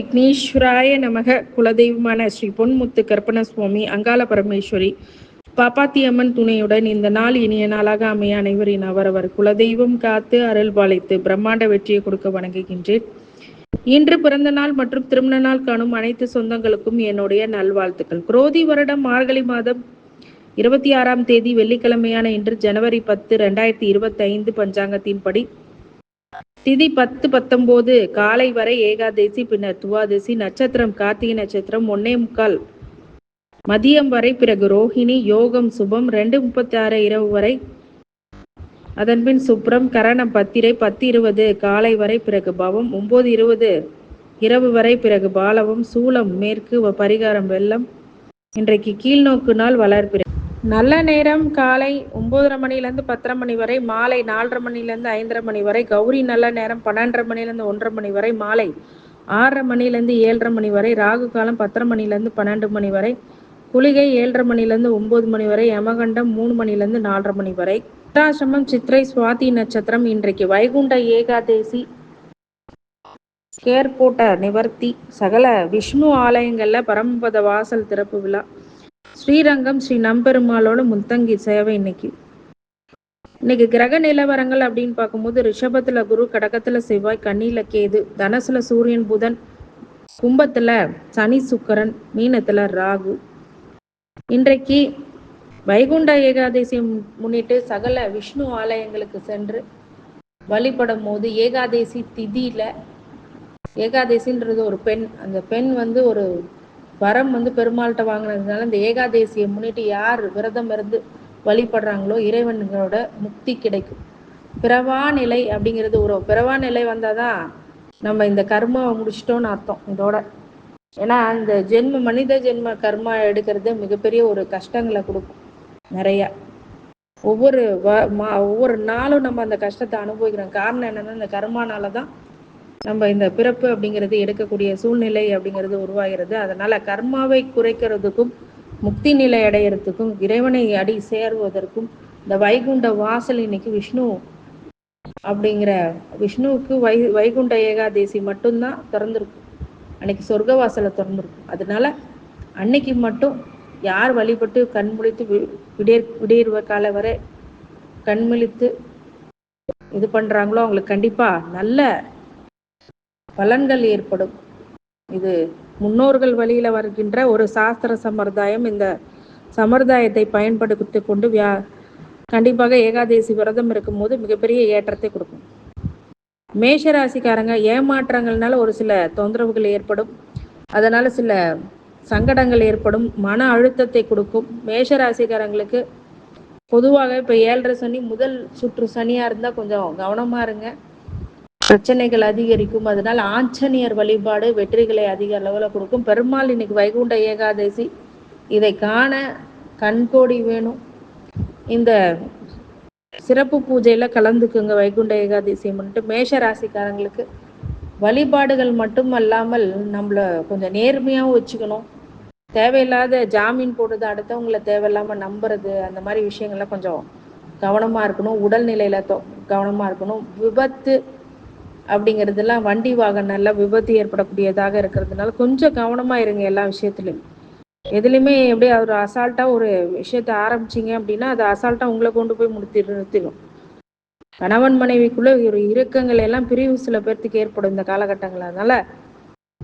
விக்னேஸ்வராய நமக. குலதெய்வமான ஸ்ரீ பொன்முத்து கற்பன சுவாமி அங்காள பரமேஸ்வரி பாப்பாத்தியம்மன் துணையுடன் இந்த நாள் இனிய நாளாக அமைய அனைவரின் அவரவர் குலதெய்வம் காத்து அருள் பாலித்து பிரம்மாண்ட வெற்றியை கொடுக்க வணங்குகின்றேன். இன்று பிறந்த நாள் மற்றும் திருமண நாள் காணும் அனைத்து சொந்தங்களுக்கும் என்னுடைய நல்வாழ்த்துக்கள். குரோதி வருடம் மார்கழி மாதம் இருபத்தி ஆறாம் தேதி வெள்ளிக்கிழமையான இன்று ஜனவரி பத்து ரெண்டாயிரத்தி இருபத்தி ஐந்து பஞ்சாங்கத்தின்படி திதி பத்து பத்தொன்பது காலை வரை ஏகாதேசி பின்னர் துவாதசி நட்சத்திரம் கார்த்திகை நட்சத்திரம் ஒன்னே முக்கால். மதியம் வரை பிறகு ரோஹிணி யோகம் சுபம் ரெண்டு முப்பத்தி ஆறு இரவு வரை. அதன்பின் சுப்ரம் கரணம் பத்திரை பத்து இருபது காலை வரை பிறகு பவம் ஒன்பது இருபது இரவு வரை பிறகு பாலவம் சூலம் மேற்கு வ- பரிகாரம் வெள்ளம். இன்றைக்கு கீழ்நோக்கு நாள் வளர்ப்பிற நல்ல நேரம் காலை ஒன்பதரை மணிலேருந்து பத்தரை மணி வரை மாலை நாலரை மணிலேருந்து ஐந்தரை மணி வரை கௌரி நல்ல நேரம் பன்னெண்டரை மணிலேருந்து ஒன்றரை மணி வரை மாலை ஆறரை மணிலேருந்து ஏழரை மணி வரை ராகு காலம் பத்தரை மணிலேருந்து பன்னெண்டு மணி வரை குளிகை ஏழரை மணிலேருந்து ஒன்பது மணி வரை யமகண்டம் மூணு மணிலேருந்து நாலரை மணி வரை. சித்தாசிரமம் சித்திரை சுவாதி நட்சத்திரம் இன்றைக்கு வைகுண்ட ஏகாதேசி. கேர்கோட்ட நிவர்த்தி. சகல விஷ்ணு ஆலயங்களில் பரமபத வாசல் திறப்பு விழா. ஸ்ரீரங்கம் ஸ்ரீ நம்பெருமாளோட முத்தங்கி சேவை இன்னைக்கு. இன்னைக்கு கிரக நிலவரங்கள் அப்படின்னு பார்க்கும்போது ரிஷபத்துல குரு கடகத்துல செவ்வாய் கண்ணில கேது தனசுல சூரியன் புதன் கும்பத்துல சனி சுக்கரன் மீனத்துல ராகு. இன்றைக்கு வைகுண்ட ஏகாதசியை முன்னிட்டு சகல விஷ்ணு ஆலயங்களுக்கு சென்று வழிபடும் போது ஏகாதசி திதியில ஏகாதசின்றது ஒரு பெண் அந்த பெண் வந்து ஒரு வரம் வந்து பெருமாள்கிட்ட வாங்கினதுனால இந்த ஏகாதேசியை முன்னிட்டு யார் விரதம் இருந்து வழிபடுறாங்களோ இறைவன்களோட முக்தி கிடைக்கும். பிறவா நிலை அப்படிங்கிறது ஒரு பிறவா நிலை வந்தாதான் நம்ம இந்த கர்மாவை முடிச்சிட்டோம்னு அர்த்தம் இதோட. ஏன்னா அந்த ஜென்ம மனித ஜென்ம கர்மா எடுக்கிறது மிகப்பெரிய ஒரு கஷ்டங்களை கொடுக்கும் நிறையா. ஒவ்வொரு வ- மா- ஒவ்வொரு நாளும் நம்ம அந்த கஷ்டத்தை அனுபவிக்கிறோம். காரணம் என்னன்னா இந்த கர்மானால தான் நம்ம இந்த பிறப்பு அப்படிங்கிறது எடுக்கக்கூடிய சூழ்நிலை அப்படிங்கிறது உருவாகிறது. அதனால கர்மாவை குறைக்கிறதுக்கும் முக்தி நிலை அடையிறதுக்கும் இறைவனை அடி சேருவதற்கும் இந்த வைகுண்ட வாசல் இன்னைக்கு விஷ்ணு அப்படிங்கிற விஷ்ணுவுக்கு வை வைகுண்ட ஏகாதேசி மட்டும்தான் திறந்திருக்கும் அன்னைக்கு சொர்க்க வாசலை திறந்திருக்கும் அதனால அன்னைக்கு மட்டும் யார் வழிபட்டு கண் முழித்து விடியற் விடியற் காலை வரை கண் முழித்து இது பண்றாங்களோ அவங்களுக்கு கண்டிப்பா நல்ல பலன்கள் ஏற்படும். இது முன்னோர்கள் வழியில வருகின்ற ஒரு சாஸ்திர சம்பிரதாயம். இந்த சம்பிரதாயத்தை பயன்படுத்தி கொண்டு வியா கண்டிப்பாக ஏகாதேசி விரதம் இருக்கும்போது மிகப்பெரிய ஏற்றத்தை கொடுக்கும். மேஷ ராசிக்காரங்க ஏமாற்றங்கள்னால ஒரு சில தொந்தரவுகள் ஏற்படும். அதனால சில சங்கடங்கள் ஏற்படும். மன அழுத்தத்தை கொடுக்கும். மேஷ ராசிக்காரங்களுக்கு பொதுவாக இப்போ ஏழரை சனி முதல் சுற்று சனியா இருந்தால் கொஞ்சம் கவனமா இருங்க. பிரச்சனைகள் அதிகரிக்கும். அதனால் ஆஞ்சநேயர் வழிபாடு வெற்றிகளை அதிக அளவில் கொடுக்கும். பெருமாள் இன்னைக்கு வைகுண்ட ஏகாதசி. இதை காண கண்கோடி வேணும். இந்த சிறப்பு பூஜையில கலந்துக்குங்க வைகுண்ட ஏகாதசி மட்டும் மேஷ ராசிக்காரங்களுக்கு வழிபாடுகள் மட்டும் அல்லாமல் நம்மளை கொஞ்சம் நேர்மையாகவும் வச்சுக்கணும். தேவையில்லாத ஜாமீன் போடுறது அடுத்தவங்கள தேவையில்லாமல் நம்புறது அந்த மாதிரி விஷயங்கள்லாம் கொஞ்சம் கவனமாக இருக்கணும். உடல்நிலையில கவனமாக இருக்கணும். விபத்து அப்படிங்கிறதுலாம் வண்டி வாகனம்ல விபத்து ஏற்படக்கூடியதாக இருக்கிறதுனால கொஞ்சம் கவனமா இருங்க எல்லா விஷயத்துலையும் எதுலையுமே எப்படியே ஒரு அசால்ட்டா ஒரு விஷயத்த ஆரம்பிச்சீங்க அப்படின்னா அது அசால்ட்டா உங்களை கொண்டு போய் முடித்து நிறுத்திடும் கணவன் மனைவிக்குள்ள ஒரு இறுக்கங்கள் எல்லாம் பிரிவு சில பேர்த்துக்கு ஏற்படும் இந்த காலகட்டங்கள் அதனால்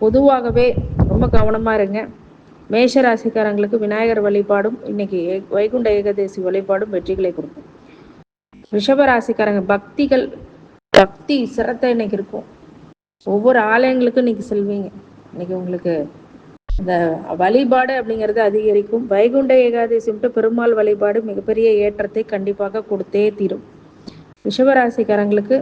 பொதுவாகவே ரொம்ப கவனமா இருங்க. மேஷ ராசிக்காரங்களுக்கு விநாயகர் வழிபாடும் இன்னைக்கு வைகுண்ட ஏகதேசி வழிபாடும் வெற்றிகளை கொடுக்கும். ரிஷப ராசிக்காரங்க பக்திகள் பக்தி சிரத்தை இன்னைக்கு இருக்கும். ஒவ்வொரு ஆலயங்களுக்கும் இன்னைக்கு செல்வீங்க. இன்னைக்கு உங்களுக்கு இந்த வழிபாடு அப்படிங்கிறது அதிகரிக்கும். வைகுண்ட ஏகாதசி மட்டும் பெருமாள் வழிபாடு மிகப்பெரிய ஏற்றத்தை கண்டிப்பாக கொடுத்தே தீரும். ரிஷபராசிக்காரங்களுக்கு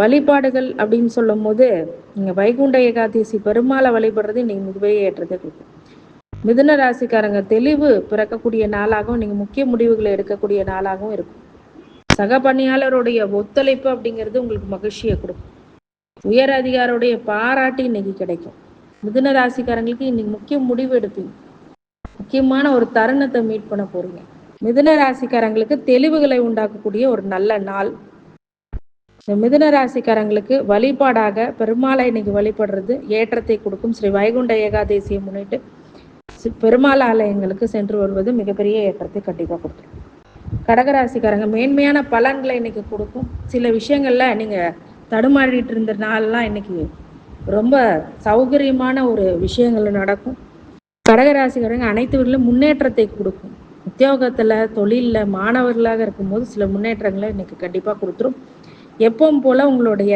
வழிபாடுகள் அப்படின்னு சொல்லும் போது நீங்க வைகுண்ட ஏகாதசி பெருமாளை வழிபடுறது இன்னைக்கு மிகப்பெரிய ஏற்றத்தை கொடுக்கும். மிதுன ராசிக்காரங்க தெளிவு பிறக்கக்கூடிய நாளாகவும் நீங்க முக்கிய முடிவுகளை எடுக்கக்கூடிய நாளாகவும் இருக்கும். சக பணியாளருடைய ஒத்துழைப்பு அப்படிங்கிறது உங்களுக்கு மகிழ்ச்சியை கொடுக்கும். உயர் அதிகாரியுடைய பாராட்டு இன்னைக்கு கிடைக்கும். மிதுன ராசிக்காரங்களுக்கு இன்னைக்கு முக்கிய முடிவு எடுப்பீங்க. முக்கியமான ஒரு தருணத்தை மீட் பண்ண போறீங்க. மிதுன ராசிக்காரங்களுக்கு தெளிவுகளை உண்டாக்கக்கூடிய ஒரு நல்ல நாள். இந்த மிதுன ராசிக்காரங்களுக்கு வழிபாடாக பெருமாளை இன்னைக்கு வழிபடுறது ஏற்றத்தை கொடுக்கும். ஸ்ரீ வைகுண்ட ஏகாதேசியை முன்னிட்டு பெருமாள் ஆலயங்களுக்கு சென்று வருவது மிகப்பெரிய ஏற்றத்தை கண்டிப்பாக கொடுக்கும். கடகராசிக்காரங்க மேன்மையான பலன்களை இன்னைக்கு கொடுக்கும். சில விஷயங்கள்ல நீங்க தடுமாறிட்டு இருந்த நாள்லாம் இன்னைக்கு ரொம்ப சௌகரியமான ஒரு விஷயங்கள் நடக்கும். கடகராசிக்காரங்க அனைத்து வீட்டிலும் முன்னேற்றத்தை கொடுக்கும். உத்தியோகத்தில் தொழிலில் மாணவர்களாக இருக்கும்போது சில முன்னேற்றங்களை இன்னைக்கு கண்டிப்பாக கொடுத்துரும். எப்பவும் போல் உங்களுடைய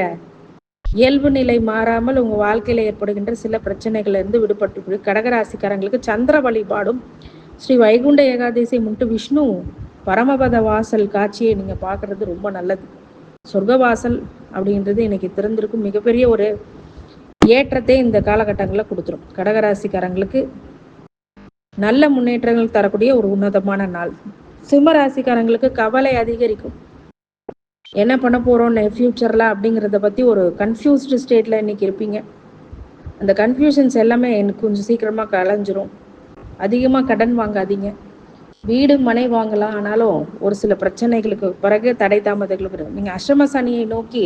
இயல்பு நிலை மாறாமல் உங்கள் வாழ்க்கையில் ஏற்படுகின்ற சில பிரச்சனைகள்லேருந்து விடுபட்டு கடகராசிக்காரங்களுக்கு சந்திர வழிபாடும் ஸ்ரீ வைகுண்ட ஏகாதசி முன்ட்டு விஷ்ணு பரமபத வாசல் காட்சியை நீங்கள் பார்க்குறது ரொம்ப நல்லது. சொர்க்க வாசல் அப்படின்றது இன்னைக்கு திறந்திருக்கும் மிகப்பெரிய ஒரு ஏற்றத்தை இந்த காலகட்டங்களில் கொடுத்துரும். கடகராசிக்காரங்களுக்கு நல்ல முன்னேற்றங்கள் தரக்கூடிய ஒரு உன்னதமான நாள். சிம்ம ராசிக்காரங்களுக்கு கவலை அதிகரிக்கும். என்ன பண்ண போகிறோம் ஃப்யூச்சரில் அப்படிங்கிறத பற்றி ஒரு கன்ஃபியூஸ்டு ஸ்டேட்டில் இன்றைக்கி இருப்பீங்க. அந்த கன்ஃபியூஷன்ஸ் எல்லாமே எனக்கு கொஞ்சம் சீக்கிரமாக கலைஞ்சிரும். அதிகமாக கடன் வாங்காதீங்க. வீடு மனை வாங்கலாம். ஆனாலும் ஒரு சில பிரச்சனைகளுக்கு பிறகு தடை தாமதங்களுக்கு நீங்கள் அஷ்டம சனியை நோக்கி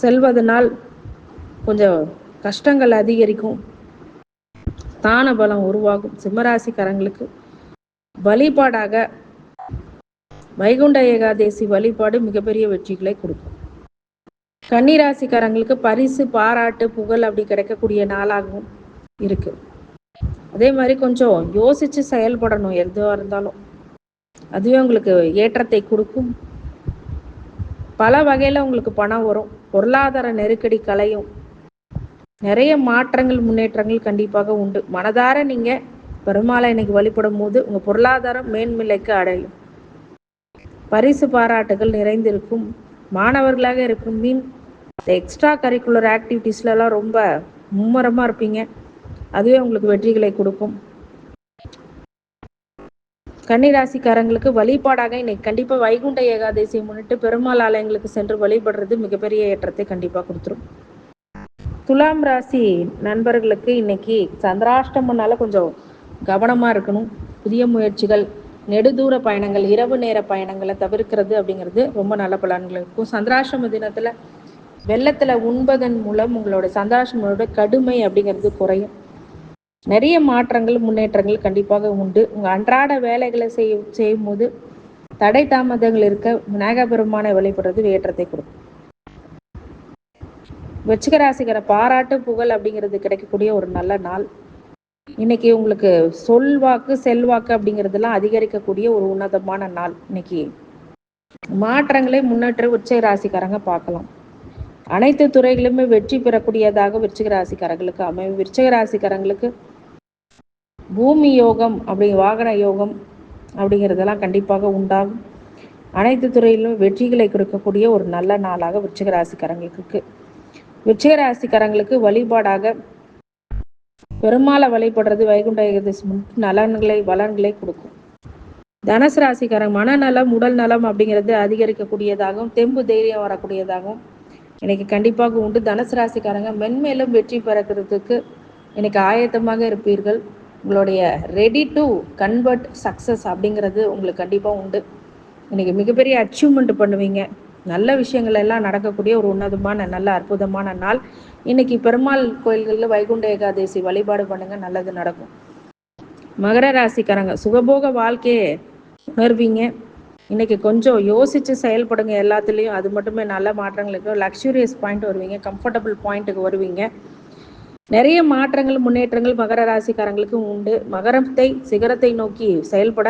செல்வதனால் கொஞ்சம் கஷ்டங்கள் அதிகரிக்கும். தான பலம் உருவாகும். சிம்மராசிக்காரங்களுக்கு வழிபாடாக வைகுண்ட ஏகாதேசி வழிபாடு மிகப்பெரிய வெற்றிகளை கொடுக்கும். கன்னிராசிக்காரங்களுக்கு பரிசு பாராட்டு புகழ் அப்படி கிடைக்கக்கூடிய நாளாகவும் இருக்கு. அதே மாதிரி கொஞ்சம் யோசிச்சு செயல்படணும் எதுவாக இருந்தாலும். அதுவே உங்களுக்கு ஏற்றத்தை கொடுக்கும். பல வகையில் உங்களுக்கு பணம் வரும். பொருளாதார நெருக்கடி கலையும் நிறைய மாற்றங்கள் முன்னேற்றங்கள் கண்டிப்பாக உண்டு. மனதார நீங்கள் பெருமாளை இன்னைக்கு வழிபடும் போது உங்கள் பொருளாதாரம் மேன்மிலைக்கு அடையும். பரிசு பாராட்டுகள் நிறைந்திருக்கும். மாணவர்களாக இருக்கும் மீன் எக்ஸ்ட்ரா கரிக்குலர் ஆக்டிவிட்டீஸ்லலாம் ரொம்ப மும்மரமாக இருப்பீங்க. அதுவே உங்களுக்கு வெற்றிகளை கொடுக்கும். கன்னிராசிக்காரங்களுக்கு வழிபாடாக இன்னைக்கு கண்டிப்பாக வைகுண்ட ஏகாதசியை முன்னிட்டு பெருமாள் ஆலயங்களுக்கு சென்று வழிபடுறது மிகப்பெரிய ஏற்றத்தை கண்டிப்பாக கொடுத்துரும். துலாம் ராசி நண்பர்களுக்கு இன்னைக்கு சந்திராஷ்டமனால கொஞ்சம் கவனமாக இருக்கணும். புதிய முயற்சிகள் நெடுதூர பயணங்கள் இரவு நேர பயணங்களை தவிர்க்கிறது அப்படிங்கிறது ரொம்ப நல்ல பலன்கள் இருக்கும். சந்திராஷ்டம தினத்தில் வெள்ளத்தில் உண்பதன் மூலம் உங்களோட சந்திராஷ்டமோட கடுமை அப்படிங்கிறது குறையும். நிறைய மாற்றங்கள் முன்னேற்றங்கள் கண்டிப்பாக உண்டு. உங்கள் அன்றாட வேலைகளை செய்ய செய்யும் போது தடை தாமதங்கள் இருக்க விநாயகபெருமானை வழிபடுறது ஏற்றத்தை கொடுக்கும். வெச்சிகராசிகர பாராட்டு புகழ் அப்படிங்கிறது கிடைக்கக்கூடிய ஒரு நல்ல நாள். இன்னைக்கு உங்களுக்கு சொல்வாக்கு செல்வாக்கு அப்படிங்கிறதெல்லாம் அதிகரிக்கக்கூடிய ஒரு உன்னதமான நாள் இன்னைக்கு. மாற்றங்களை முன்னேற்ற உச்ச ராசிக்காரங்க பார்க்கலாம். அனைத்து துறைகளுமே வெற்றி பெறக்கூடியதாக விருச்சிக ராசிக்காரங்களுக்கு அமையும். விருச்சிக ராசிக்காரங்களுக்கு பூமி யோகம் அப்படி வாகன யோகம் அப்படிங்கிறதெல்லாம் கண்டிப்பாக உண்டாகும். அனைத்து துறையிலும் வெற்றிகளை கொடுக்கக்கூடிய ஒரு நல்ல நாளாக விருச்சிக ராசிக்காரங்களுக்கு ராசிக்காரங்களுக்கு வழிபாடாக பெருமாளை வழிபடுறது வைகுண்ட ஏகதசி நலன்களை வளன்களை கொடுக்கும். தனுசு ராசிக்காரங்க மனநலம் உடல் நலம் அப்படிங்கிறது அதிகரிக்கக்கூடியதாகவும் தெம்பு தைரியம் வரக்கூடியதாகவும் இன்னைக்கு கண்டிப்பாக உண்டு. தனுசு ராசிக்காரங்க மென்மேலும் வெற்றி பெறக்கிறதுக்கு இன்னைக்கு ஆயத்தமாக இருப்பீர்கள். உங்களுடைய ரெடி டு கன்வெர்ட் சக்ஸஸ் அப்படிங்கிறது உங்களுக்கு கண்டிப்பாக உண்டு. இன்னைக்கு மிகப்பெரிய அச்சீவ்மெண்ட் பண்ணுவீங்க. நல்ல விஷயங்கள் எல்லாம் நடக்கக்கூடிய ஒரு உன்னதமான நல்ல அற்புதமான நாள். இன்னைக்கு பெருமாள் கோயில்களில் வைகுண்ட ஏகாதசி வழிபாடு பண்ணுங்க நல்லது நடக்கும். மகர ராசிக்காரங்க சுகபோக வாழ்க்கையை உணர்வீங்க. இன்னைக்கு கொஞ்சம் யோசிச்சு செயல்படுங்க எல்லாத்துலேயும். அது மட்டுமே நல்ல மாற்றங்களுக்கு லக்ஸூரியஸ் பாயிண்ட் வருவீங்க கம்ஃபர்டபுள் பாயிண்ட்டுக்கு வருவீங்க. நிறைய மாற்றங்கள் முன்னேற்றங்கள் மகர ராசிக்காரங்களுக்கும் உண்டு. மகரத்தை சிகரத்தை நோக்கி செயல்பட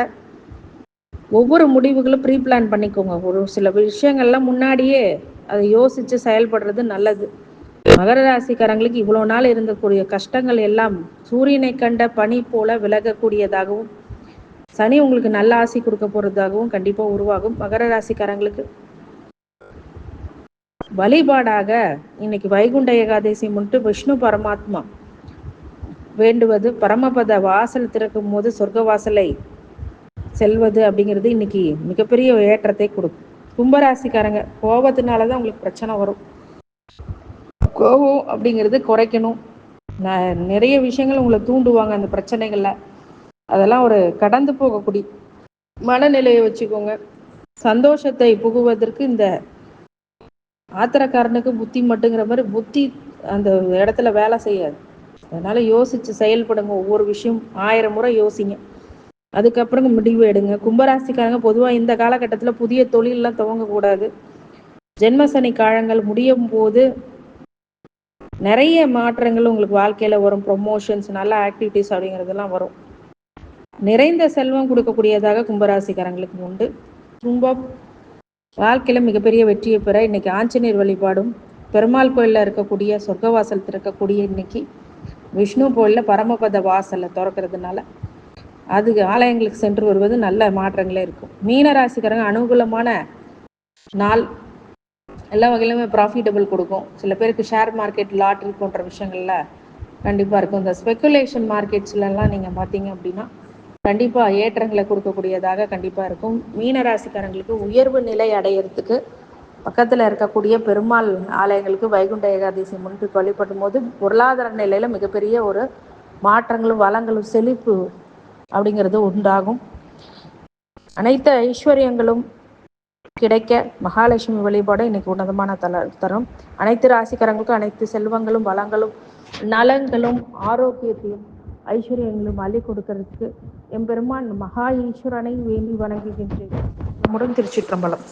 ஒவ்வொரு முடிவுகளும் ப்ரீ பிளான் பண்ணிக்கோங்க. ஒரு சில விஷயங்கள்லாம் முன்னாடியே அதை யோசித்து செயல்படுறது நல்லது. மகர ராசிக்காரங்களுக்கு இவ்வளோ நாள் இருந்தக்கூடிய கஷ்டங்கள் எல்லாம் சூரியனை கண்ட பனி போல விலகக்கூடியதாகவும் சனி உங்களுக்கு நல்ல ஆசை கொடுக்க போகிறதாகவும் கண்டிப்பாக உருவாகும். மகர ராசிக்காரங்களுக்கு வழிபாடாக இன்னைக்கு வைகுண்ட ஏகாதசி முன்ட்டு விஷ்ணு பரமாத்மா வேண்டுவது பரமபத வாசல் திறக்கும் போது சொர்க்க வாசலை செல்வது அப்படிங்கிறது இன்னைக்கு மிகப்பெரிய ஏற்றத்தை கொடுக்கும். கும்பராசிக்காரங்க கோபத்தினால தான் உங்களுக்கு பிரச்சனை வரும். கோபம் அப்படிங்கிறது குறைக்கணும். நிறைய விஷயங்கள் உங்களை தூண்டுவாங்க அந்த பிரச்சனைகளில். அதெல்லாம் ஒரு கடந்து போகக்கூடிய மனநிலையை வச்சுக்கோங்க. சந்தோஷத்தை புகுவதற்கு இந்த ஆத்திரக்காரனுக்கு புத்தி மட்டுங்கிற மாதிரி புத்தி அந்த இடத்துல வேலை செய்யாது. அதனால் யோசித்து செயல்படுங்க. ஒவ்வொரு விஷயம் ஆயிரம் முறை யோசிங்க. அதுக்கப்புறம் முடிவு எடுங்க. கும்பராசிக்காரங்க பொதுவாக இந்த காலகட்டத்தில் புதிய தொழிலெலாம் துவங்கக்கூடாது. ஜென்மசனி காலங்கள் முடியும் போது நிறைய மாற்றங்கள் உங்களுக்கு வாழ்க்கையில் வரும். ப்ரொமோஷன்ஸ் நல்ல ஆக்டிவிட்டீஸ் அப்படிங்கிறதெல்லாம் வரும். நிறைந்த செல்வம் கொடுக்கக்கூடியதாக கும்பராசிக்காரங்களுக்கு உண்டு. ரொம்ப வாழ்க்கையில் மிகப்பெரிய வெற்றியை பெற இன்னைக்கு ஆஞ்சநேயர் வழிபாடும் பெருமாள் கோயிலில் இருக்கக்கூடிய சொர்க்கவாசல் திறக்கக்கூடிய இன்னைக்கு விஷ்ணு கோயிலில் பரமபத வாசலை திறக்கிறதுனால அது ஆலயங்களுக்கு சென்று வருவது நல்ல மாற்றங்களே இருக்கும். மீன ராசிக்காரங்க அனுகூலமான நாள். எல்லா வகையிலுமே ப்ராஃபிட்டபிள் கொடுக்கும். சில பேருக்கு ஷேர் மார்க்கெட் லாட்ரி போன்ற விஷயங்கள்ல கண்டிப்பாக இருக்கும். இந்த ஸ்பெக்குலேஷன் மார்க்கெட்ஸ்லலாம் நீங்கள் பார்த்தீங்க அப்படின்னா கண்டிப்பாக ஏற்றங்களை கொடுக்கக்கூடியதாக கண்டிப்பாக இருக்கும். மீன ராசிக்காரங்களுக்கு உயர்வு நிலை அடையிறதுக்கு பக்கத்தில் இருக்கக்கூடிய பெருமாள் ஆலயங்களுக்கு வைகுண்ட ஏகாதசி முன்பு வழிபடும் போது பொருளாதார நிலையில் மிகப்பெரிய ஒரு மாற்றங்களும் வளங்களும் செழிப்பு அப்படிங்கிறது உண்டாகும். அனைத்து ஐஸ்வர்யங்களும் கிடைக்க மகாலட்சுமி வழிபாடு இன்னைக்கு உன்னதமான தல தரும். அனைத்து ராசிக்காரங்களுக்கும் அனைத்து செல்வங்களும் வளங்களும் நலங்களும் ஆரோக்கியத்தையும் ஐஸ்வர்யங்களும் அள்ளி கொடுக்கறதுக்கு எம்பெருமான் மகா ஈஸ்வரனை வேண்டி வணங்குகின்றேன். நம்முடன் திருச்சிற்றம்பலம்.